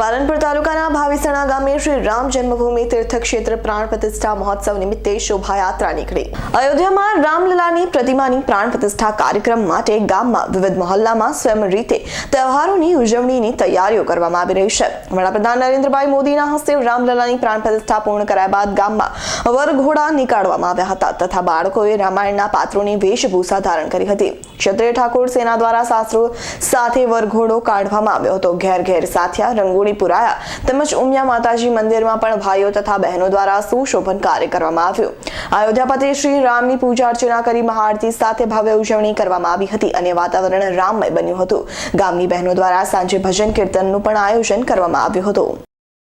પાલનપુર તાલુકાના ભાવિસણા ગામે શ્રી રામ જન્મભૂમિ તીર્થક્ષેત્ર પ્રાણ પ્રતિષ્ઠા મહોત્સવ નિમિત્તે શોભાયાત્રા નીકળી. અયોધ્યામાં રામલલાની પ્રતિમાની પ્રાણ પ્રતિષ્ઠા કાર્યક્રમ માટે ગામમાં વિવિધ મહોલ્લામાં સ્વયં રીતે તહેવારોની ઉજવણીની તૈયારીઓ કરવામાં આવી રહી છે. વડાપ્રધાન નરેન્દ્રભાઈ મોદીના હસ્તે રામલલાની પ્રાણ પ્રતિષ્ઠા પૂર્ણ કરાયા બાદ ગામમાં વરઘોડા નીકાળવામાં આવ્યા હતા તથા બાળકોએ રામાયણના પાત્રોની વેશભૂષા ધારણ કરી હતી. ક્ષત્રિય ઠાકોર સેના દ્વારા શાસ્ત્રો સાથે વરઘોડો કાઢવામાં આવ્યો હતો. ઘેર ઘેર સાથિયા રંગોળી પુરાયા તેમજ ઉમિયા માતાજી મંદિરમાં પણ ભાઈઓ તથા બહેનો દ્વારા સુશોભન કાર્ય કરવામાં આવ્યું. અયોધ્યાપતિ શ્રી રામની પૂજા અર્ચના કરી મહાઆરતી સાથે ભવ્ય ઉજવણી કરવામાં આવી હતી અને વાતાવરણ રામમય બન્યું હતું. ગામની બહેનો દ્વારા સાંજે ભજન કીર્તનનું પણ આયોજન કરવામાં આવ્યું હતું.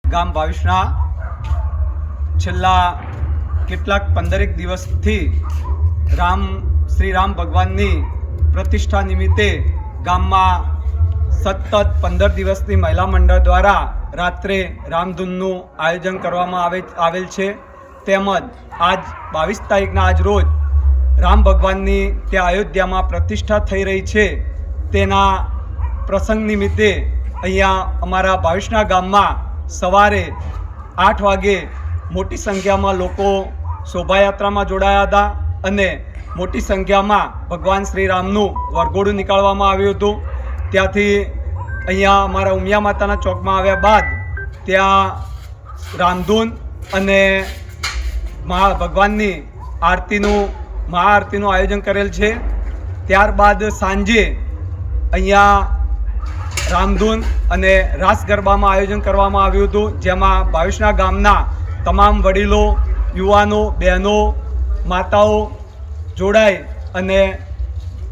ગામ ભાવિશના છેલ્લા કેટલાક પંદરેક દિવસથી રામ, શ્રી રામ ભગવાનની પ્રતિષ્ઠા નિમિત્તે ગામમાં સતત પંદર દિવસની મહિલા મંડળ દ્વારા રાત્રે રામધૂનનું આયોજન કરવામાં આવે આવેલ છે. તેમજ આજ બાવીસ તારીખના આજ રોજ રામ ભગવાનની ત્યાં અયોધ્યામાં પ્રતિષ્ઠા થઈ રહી છે. તેના પ્રસંગ નિમિત્તે અહીંયા અમારા ભાવિશના ગામમાં સવારે આઠ વાગે મોટી સંખ્યામાં લોકો શોભાયાત્રામાં જોડાયા હતા અને મોટી સંખ્યામાં ભગવાન શ્રી રામનું વરઘોડું નીકાળવામાં આવ્યું હતું. ત્યાંથી અહીંયા અમારા ઉમિયા માતાના ચોકમાં આવ્યા બાદ ત્યાં રામધૂન અને મહા ભગવાનની આરતીનું મહાઆરતીનું આયોજન કરેલ છે. ત્યારબાદ સાંજે અહીંયા રામધૂન અને રાસ ગરબામાં આયોજન કરવામાં આવ્યું હતું, જેમાં બાવીસના ગામના તમામ વડીલો, યુવાનો, બહેનો, માતાઓ જોડાઈ અને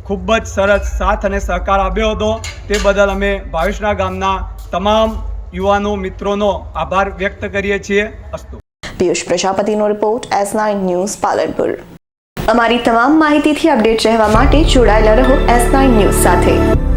ખૂબ જ સરસ સાથ અને સહકાર આપ્યો હતો. તે બદલ અમે ભાવેશના ગામના તમામ યુવાનો મિત્રોનો આભાર વ્યક્ત કરીએ છીએ. અસ્તુ. Piyush પ્રજાપતિનો report S nine news Palanpur. અમારી તમામ માહિતીથી અપડેટ રહેવા માટે જોડાયેલા રહો એસ નાઇન ન્યૂઝ સાથે.